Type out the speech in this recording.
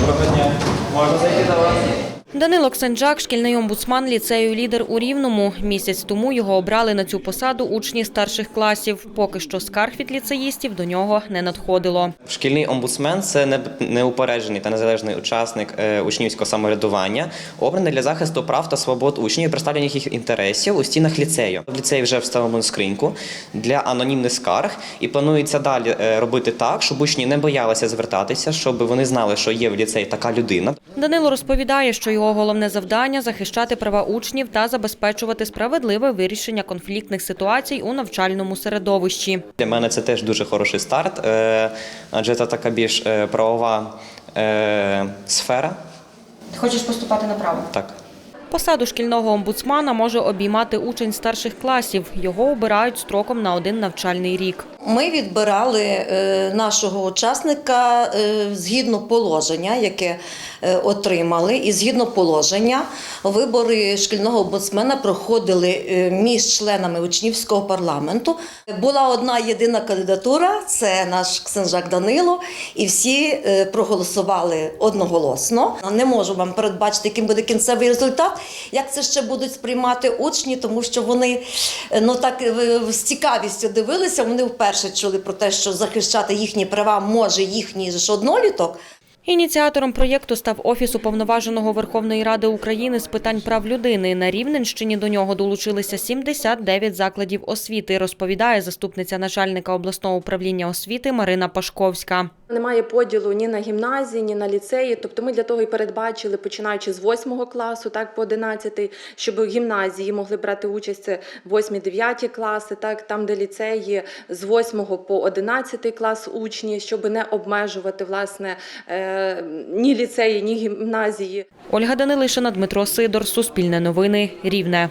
Доброго дня. Можна зайти до вас? Данило Ксенджак – шкільний омбудсман ліцею «Лідер» у Рівному. Місяць тому його обрали на цю посаду учні старших класів. Поки що скарг від ліцеїстів до нього не надходило. Шкільний омбудсмен це неупереджений та незалежний учасник е, учнівського самоврядування, обраний для захисту прав та свобод учнів і представлення їх інтересів у стінах ліцею. В ліцеї вже встановлено скриньку для анонімних скарг, і планується далі е, робити так, щоб учні не боялися звертатися, щоб вони знали, що є в ліцеї така людина. Данило розповідає, що його головне завдання – захищати права учнів та забезпечувати справедливе вирішення конфліктних ситуацій у навчальному середовищі. Для мене це теж дуже хороший старт, е, адже це така більш е, правова е, сфера. Хочеш поступати на право? Так. Посаду шкільного омбудсмана може обіймати учень старших класів. Його обирають строком на один навчальний рік. Ми відбирали е, нашого учасника е, згідно положення, яке е, отримали, і згідно положення вибори шкільного омбудсмена проходили між членами учнівського парламенту. Була одна єдина кандидатура це наш Ксенжак Данило, і всі проголосували одноголосно. Не можу вам передбачити, яким буде кінцевий результат, як це ще будуть сприймати учні, тому що вони ну так з цікавістю дивилися. Вони вперше чули про те, що захищати їхні права може їхній ж одноліток. Ініціатором проєкту став Офіс уповноваженого Верховної Ради України з питань прав людини. На Рівненщині до нього долучилися 79 закладів освіти, розповідає заступниця начальника обласного управління освіти Марина Пашковська. Немає поділу ні на гімназії, ні на ліцеї. Тобто ми для того і передбачили, починаючи з 8 класу, так по 11, щоб гімназії могли брати участь це 8-9 класи, так там, де ліцеї з 8 по 11 клас учні, щоб не обмежувати власне е, ні ліцеї, ні гімназії. Ольга Данилишина, Дмитро Сидор, Суспільне новини, Рівне.